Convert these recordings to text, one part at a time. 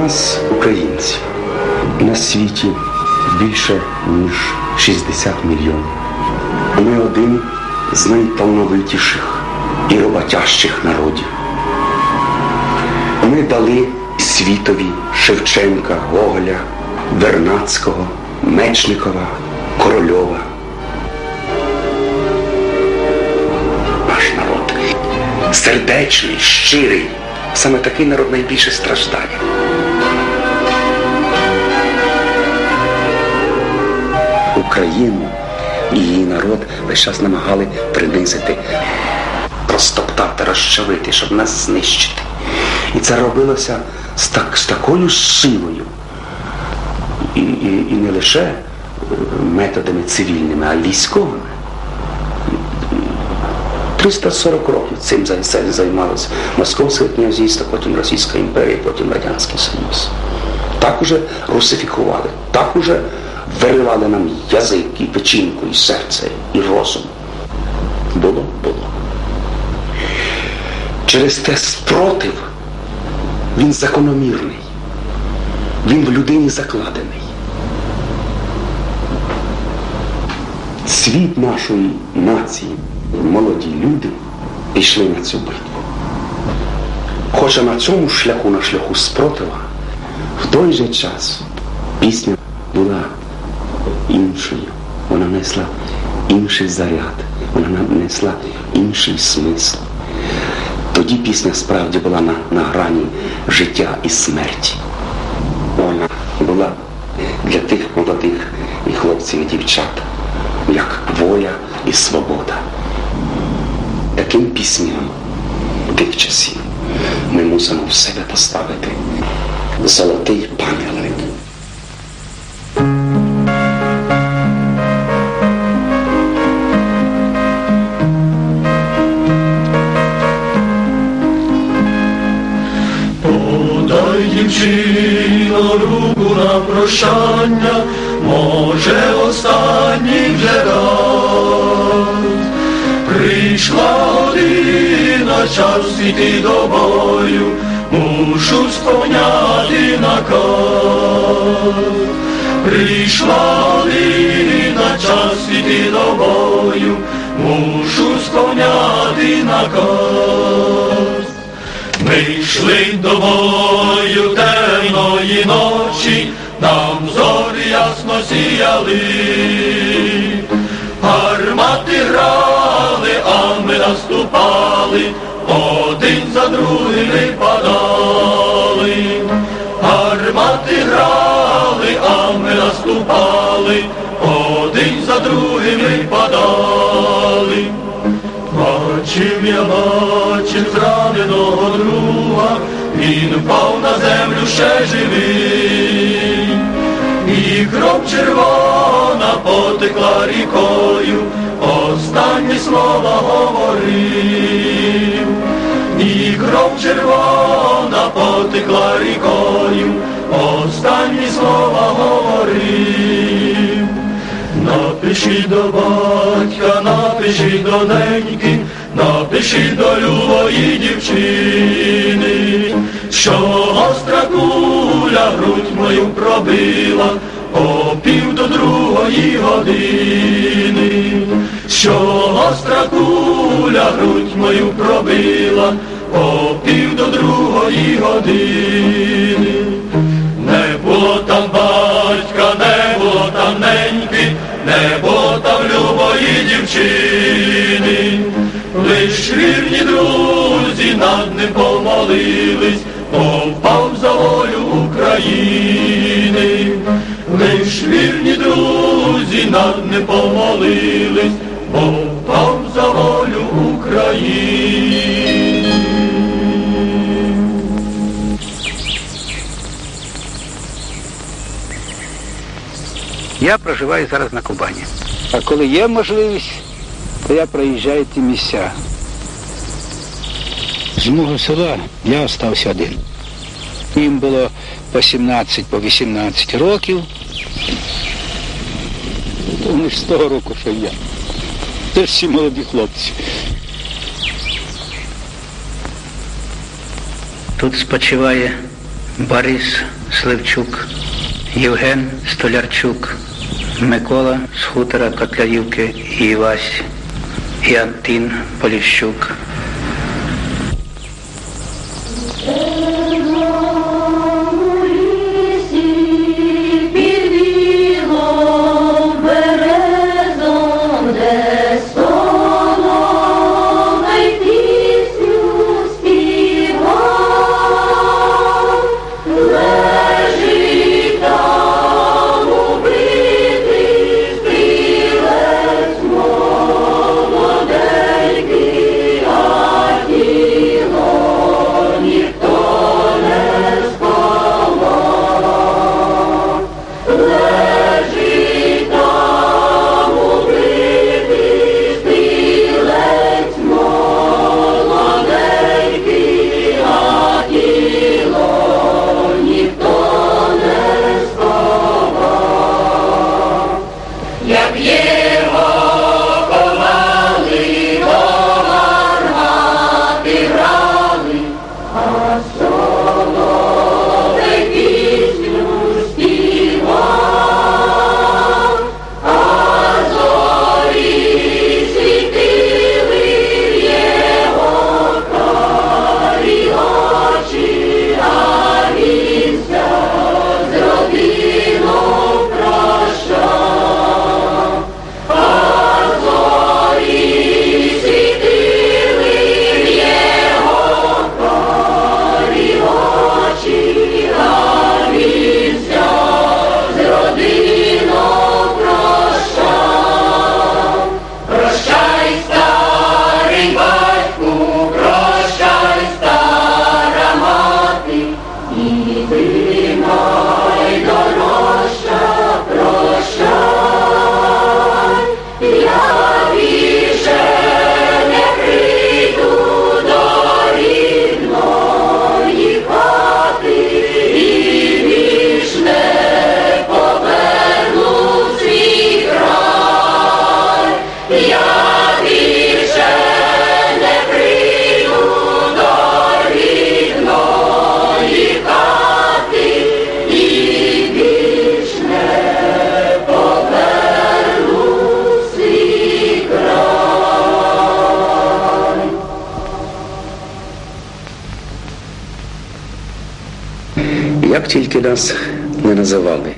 Нас українців на світі більше ніж 60 мільйонів. Ми один з найталановитіших і роботящих народів. Ми дали світові Шевченка, Гоголя, Вернацького, Мечникова, Корольова. Наш народ сердечний, щирий. Саме такий народ найбільше страждає. Україну і її народ весь час намагали принизити, розтоптати, розчавити, щоб нас знищити. І це робилося з, так, з такою силою. І, і, і не лише е, методами цивільними, а військовими. 340 років цим зай- зай- займалося Московське князівство, потім Російська імперія, потім Радянський Союз. Так уже русифікували, так уже виривали нам язик, і печінку, і серце, і розум. Було, було. Через те спротив він закономірний, він в людині закладений. Світ нашої нації, молоді люди пішли на цю битву. Хоча на цьому шляху, на шляху спротива, в той же час пісня була іншою. Вона несла інший заряд, вона несла інший смисл. Тоді пісня справді була на, на грані життя і смерті. Вона була для тих молодих і хлопців і дівчат, як воля і свобода. Таким пісням тих часів ми мусимо в себе поставити золотий пам'ятник. Прощання, може останній вже раз. Прийшла година, час іти до бою, мушу сповняти наказ. Прийшла година, час іти до бою, мушу сповняти наказ. Ми йшли до бою темної ночі, нам зорі ясно сіяли, гармати грали, а ми наступали, один за другим ми падали, гармати грали, а ми наступали, один за другим ми падали. Бачив я, бачив зраненого друга, він впав на землю ще живий, і кров червона потекла рікою, останні слова говорив, і кров червона потекла рікою, останні слова говорив. Напиши до батька, напиши до неньки, напиши до любої дівчини, що остра куля грудь мою пробила о пів до другої години, що остра куля грудь мою пробила о пів до другої години. Не було там батька, не було там неньки, не було там любої дівчини, лиш вірні друзі над ним помолились, над ним помолились, бо впав за волю України. Я проживаю зараз на Кубані. А коли є можливість, то я проїжджаю ті місця. З мого села я остався один. Їм було по 17, по 18 років. Вони ж з того року, що я. Це всі молоді хлопці. Тут спочиває Борис Сливчук, Євген Столярчук, Микола з хутора Котляївки і Івась, і Антин Поліщук. Нас не називали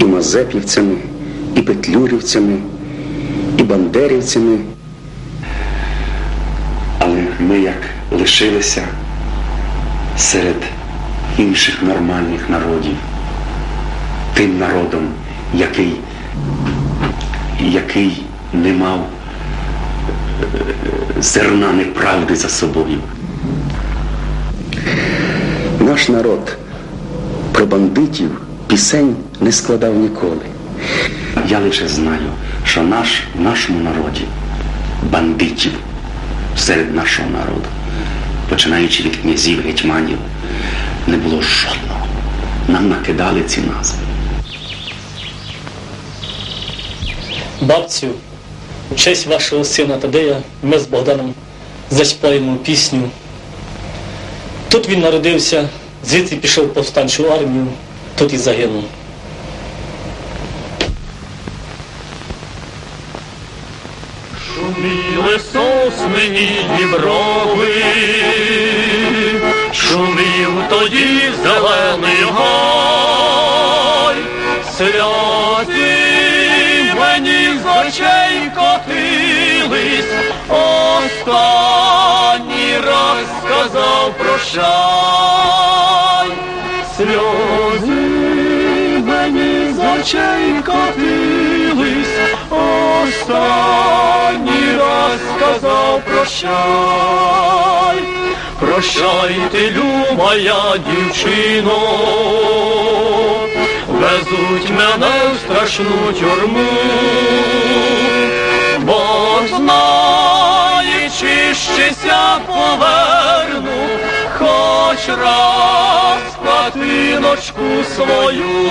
і мазепівцями, і петлюрівцями, і бандерівцями. Але ми як лишилися серед інших нормальних народів, тим народом, який, який не мав е, зерна неправди за собою. Наш народ про бандитів пісень не складав ніколи. Я лише знаю, що наш, в нашому народі бандитів серед нашого народу, починаючи від князів, гетьманів, не було жодного. Нам накидали ці назви. Бабцю, в честь вашого сина Тадея ми з Богданом заспіваємо пісню. Тут він народився, звідси пішов повстанчу армію, тут і загинув. Шуміли соснині діброви, шумів тоді зелений гай, сльози останній раз сказав прощай, сльози мені з очей котились, останній раз сказав прощай, прощайте, любая дівчино, везуть мене в страшну тюрму, бо знаючи, щастя поверну, хоч раз хатиночку свою,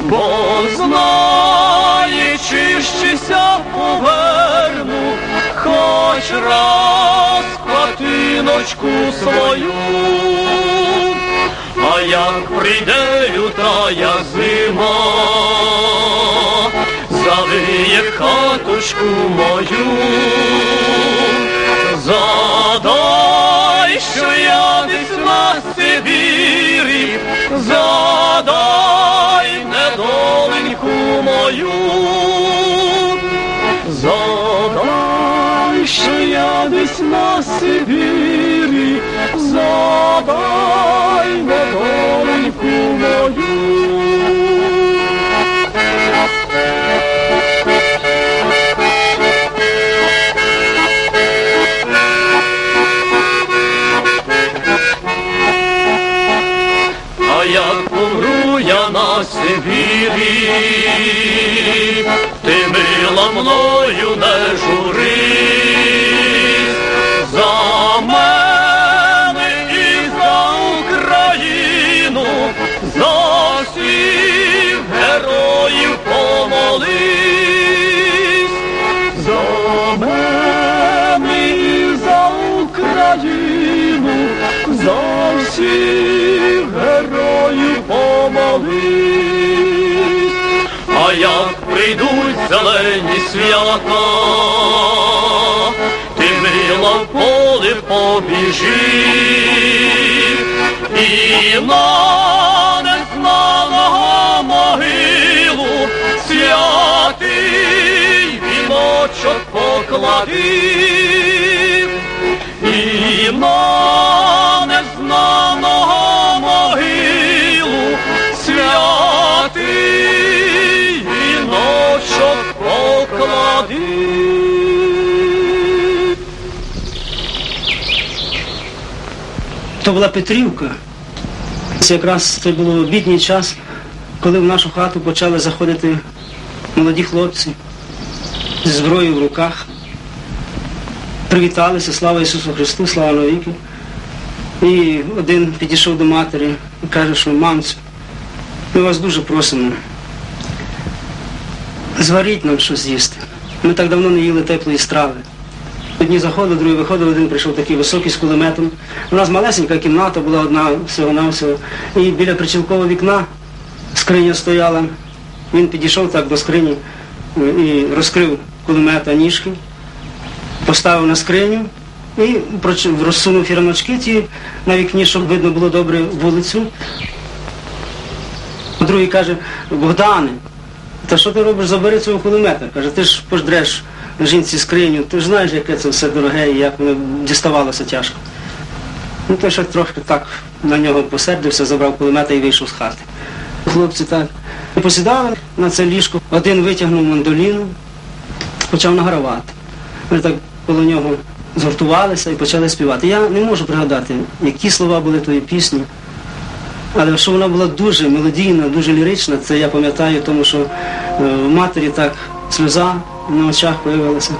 бо знаючи, щастя поверну, хоч раз хатиночку свою. а як прийде лютая зима, завиє хаточку мою, задай, що я десь на Сибірі, задай недоленьку мою, задай, що я десь на Сибірі, задай недоленьку мою. Ти мила мною не журись, за мене і за Україну, за всіх героїв помолись, за мене і за Україну, за всіх героїв помолись, як прийдуть зелені свята, ти мила в поле побіжи, і на незнаного могилу святий віночок поклади. І на незнаного поклади. То була Петрівка. Це якраз це було обідній час, коли в нашу хату почали заходити молоді хлопці зі зброєю в руках. Привіталися, слава Ісусу Христу, слава навіки. І один підійшов до матері і каже, що мамцю, ми вас дуже просимо. Зваріть нам щось з'їсти. Ми так давно не їли теплої страви. Одні заходили, другі виходили, один прийшов такий високий з кулеметом. У нас малесенька кімната була одна всього-навсього. І біля причілкового вікна скриня стояла. Він підійшов так до скрині е, і розкрив кулемета ніжки, поставив на скриню і розсунув фіраночки ті на вікні, щоб видно було добре вулицю. Другий каже, Богдане, та що ти робиш, забери цього кулемета? Каже, ти ж пождреш жінці скриню, ти ж знаєш, яке це все дороге і як воно діставалося тяжко. Ну той ще трошки так на нього посердився, забрав кулемета і вийшов з хати. Хлопці так посідали на це ліжко, один витягнув мандоліну, почав награвати. Вони так коло нього згуртувалися і почали співати. Я не можу пригадати, які слова були тої пісні. Але що вона була дуже мелодійна, дуже лірична, це я пам'ятаю, тому що е, в матері так сльоза на очах появилася.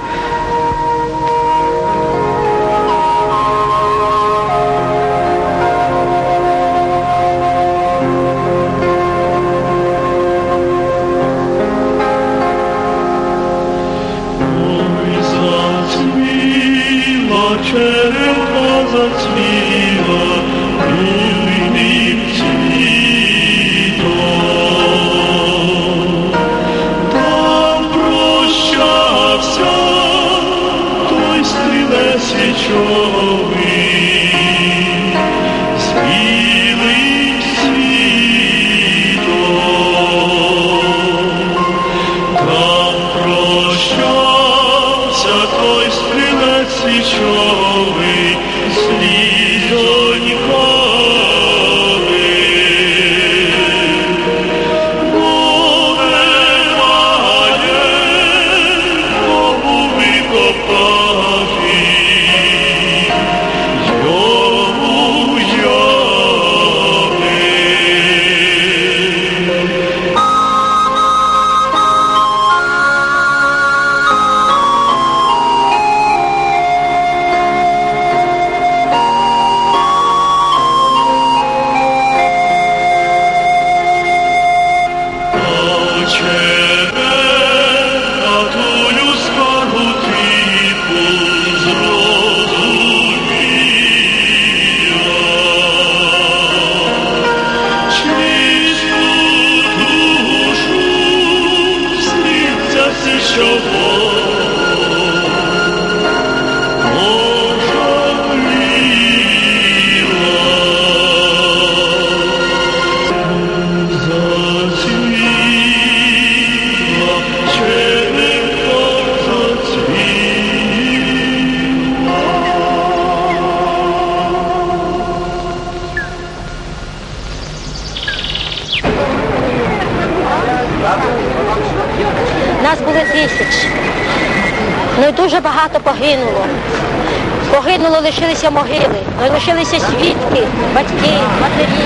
Лишилися могили, лишилися свідки, батьки, матері,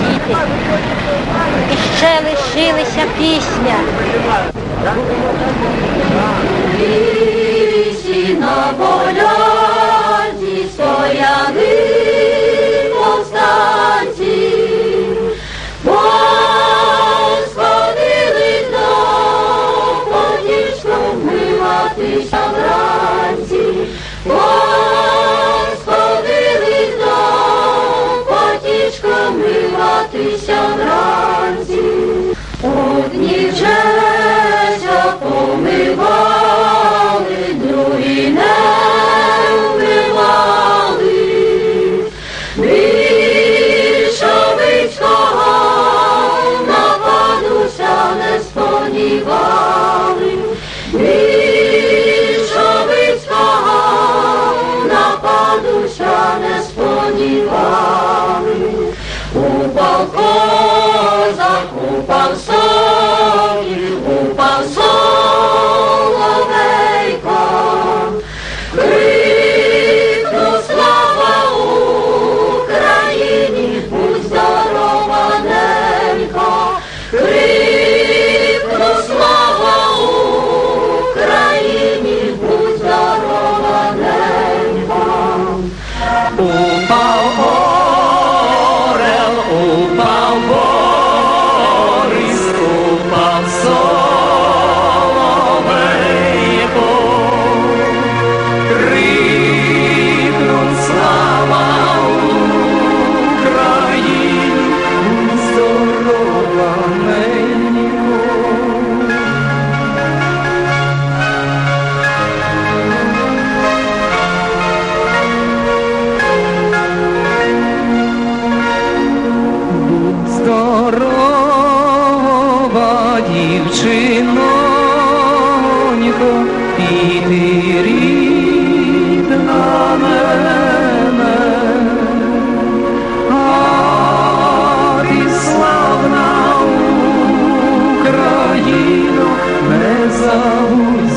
діти. І ще лишилася пісня. Лісі на поляні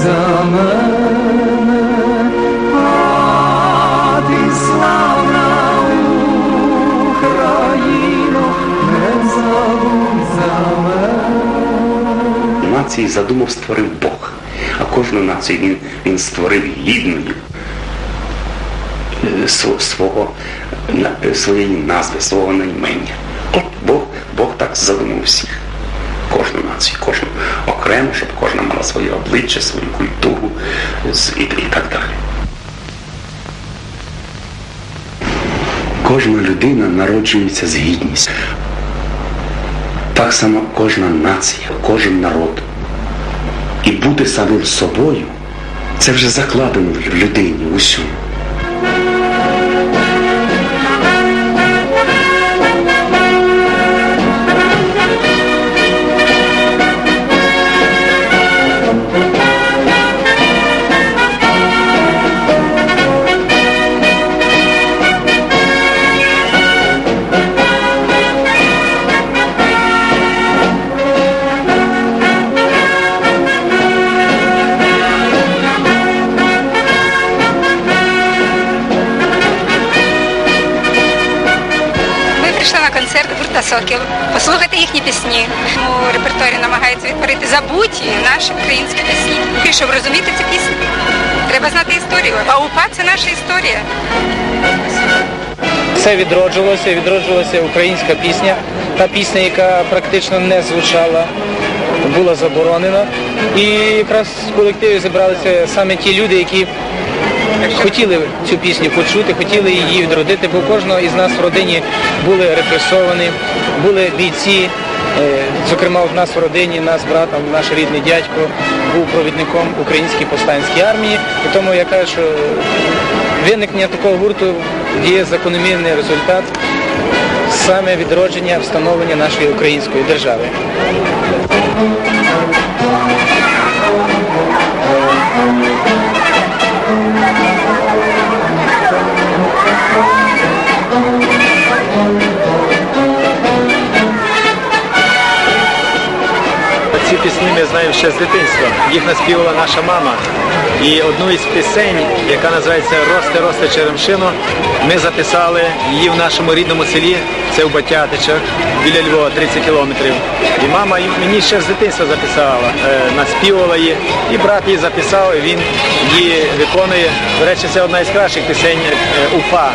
за. Нації задумав створив Бог, а кожну націю він, він створив гідною е, свого, е, своєї назви, свого наймення. От Бог, Бог так задумав всіх. Кожну націю, кожну окремо, щоб кожна мала своє обличчя, свою культуру і, і так далі. Кожна людина народжується з гідністю. Так само кожна нація, кожен народ. І бути самим собою це вже закладено в людині усьому. Концерт послухати їхні пісні. У репертуарі намагаються відтворити забуті наші українські пісні. І щоб розуміти ці пісні, треба знати історію. А УПА це наша історія. Все відроджувалося, відроджувалася українська пісня. Та пісня, яка практично не звучала, була заборонена. І якраз в колективі зібралися саме ті люди, які хотіли цю пісню почути, хотіли її відродити, бо кожного із нас в родині були репресовані, були бійці. Е, Зокрема, в нас в родині, нас братом, наш рідний дядько був провідником української повстанської армії. І тому я кажу, що виникнення такого гурту є закономірний результат саме відродження встановлення нашої української держави. Ми знаю ще з дитинства. Їх наспівала наша мама. І одну із пісень, яка називається Росте, росте черемшино, ми записали її в нашому рідному селі, це в Батятичах, біля Львова, 30 кілометрів. І мама мені ще з дитинства записала, е, наспівала її, і брат її записав, і він її виконує. До речі, це одна із кращих пісень е, Уфа.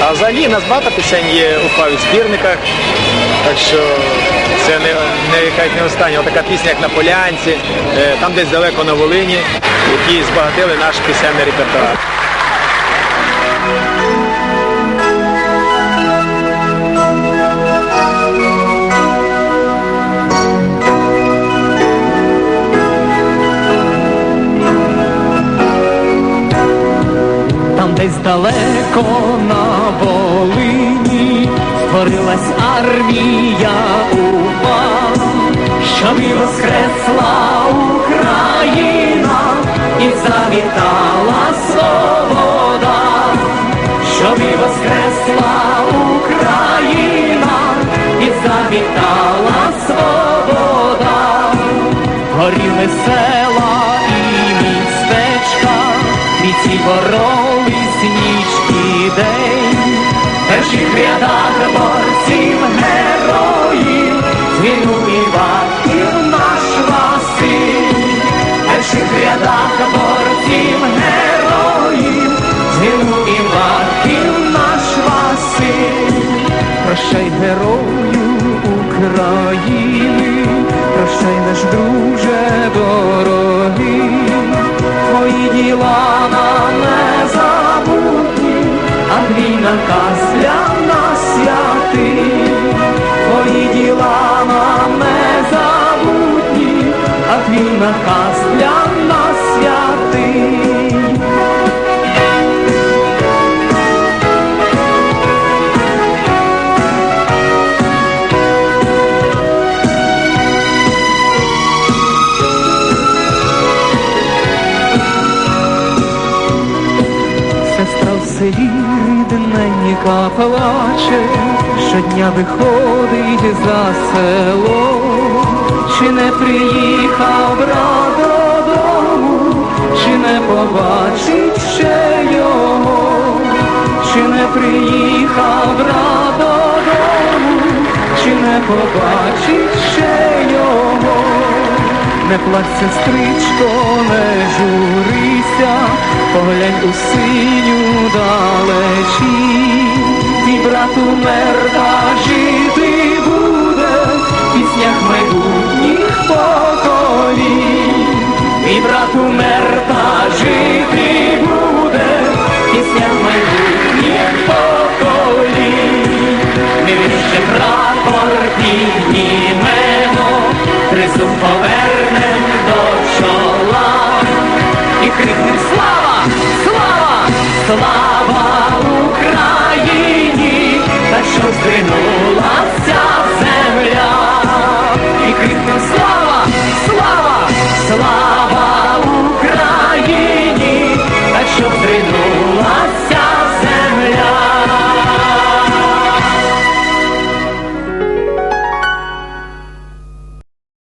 А взагалі у нас багато пісень є Уфа в збірниках. Так що це не, не, якась не остання. Отака пісня, як на Полянці, е, там десь далеко на Волині, які збагатили наш пісенний репертуар. Там десь далеко на Волині створилась армія і воскресла Україна і завітала свобода, щоб і воскресла Україна і завітала свобода, горіли села і містечка, бійці боролись ніч і день, перших рядах України, прощай, наш друже дорогий, твої діла нам не забутні, а твій наказ для нас святий, твої діла нам не забутні, а твій наказ для нас рідненька плаче, щодня виходить за село, чи не приїхав брат додому, чи не побачить ще його, чи не приїхав брат додому, чи не побачить ще його. Не плач, сестричко, не журися, поглянь у синю далечі, твій брат умер, та жити буде в піснях майбутніх поколінь. Твій брат умер, жити буде в піснях майбутніх поколінь. Ми ще прапор піднімемо, тризуб повернем до чола. І крикнем слава, слава, слава Україні, та що здринула